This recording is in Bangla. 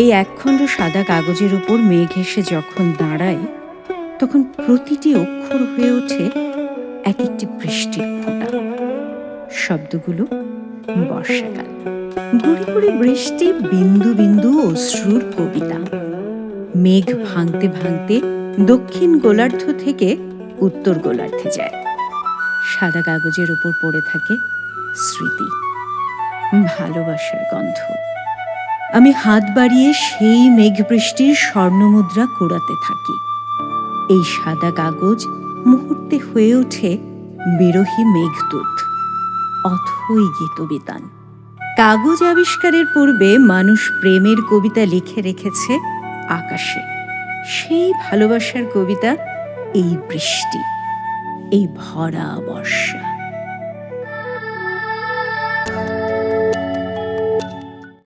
এই একখণ্ড সাদা কাগজের উপর মেঘ এসে যখন দাঁড়ায়, তখন প্রতিটি অক্ষর হয়ে ওঠে এক একটি বৃষ্টির ফোঁটা। শব্দগুলো বর্ষাকাল। গুড়ি গুড়ি বৃষ্টি বিন্দু বিন্দু অশ্রুর কবিতা। মেঘ ভাঙতে ভাঙতে দক্ষিণ গোলার্ধ থেকে উত্তর গোলার্ধে যায়। সাদা কাগজের উপর পড়ে থাকে স্মৃতি, ভালোবাসার গন্ধ। আমি হাত বাড়িয়ে সেই মেঘ বৃষ্টির স্বর্ণমুদ্রা কুড়াতে থাকি। এই সাদা কাগজ মুহূর্তে হয়ে ওঠে বিরহী মেঘদূত, অথই গীতবিতান। কাগজ আবিষ্কারের পূর্বে মানুষ প্রেমের কবিতা লিখে রেখেছে আকাশে। সেই ভালোবাসার কবিতা এই বৃষ্টি, এই ভরা বর্ষা।